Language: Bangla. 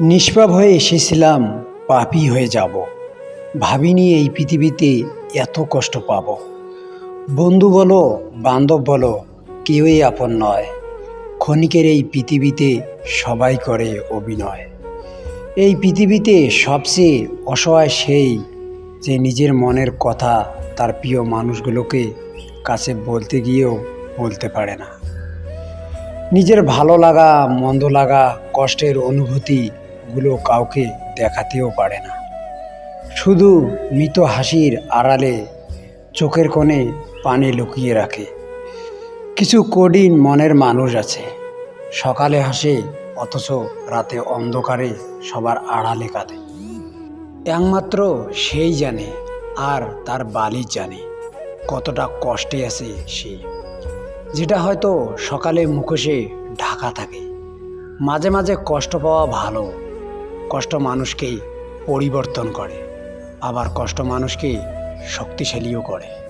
নিষ্পাপ হয়ে এসেছিলাম, পাপি হয়ে যাব। ভাবিনি এই পৃথিবীতে এত কষ্ট পাব। বন্ধু বলো, বান্ধব বলো, কেউই আপন নয়। ক্ষণিকের এই পৃথিবীতে সবাই করে অভিনয়। এই পৃথিবীতে সবচেয়ে অসহায় সেই যে নিজের মনের কথা তার প্রিয় মানুষগুলোকে কাছে বলতে গিয়েও বলতে পারে না। নিজের ভালো লাগা, মন্দ লাগা, কষ্টের অনুভূতিগুলো কাউকে দেখাতেও পারে না। শুধু মৃত হাসির আড়ালে চোখের কোণে পানি লুকিয়ে রাখে। কিছু কঠিন মনের মানুষ আছে। সকালে হাসে, অথচ রাতে অন্ধকারে সবার আড়ালে কাঁদে। একমাত্র সেই জানে, আর তার বালি জানে, কতটা কষ্টে আছে সে। যেটা হয়তো সকালে মুখোশে ঢাকা থাকে। মাঝে মাঝে কষ্ট পাওয়া ভালো। কষ্ট মানুষকেই পরিবর্তন করে। আবার কষ্ট মানুষকে শক্তিশালীও করে।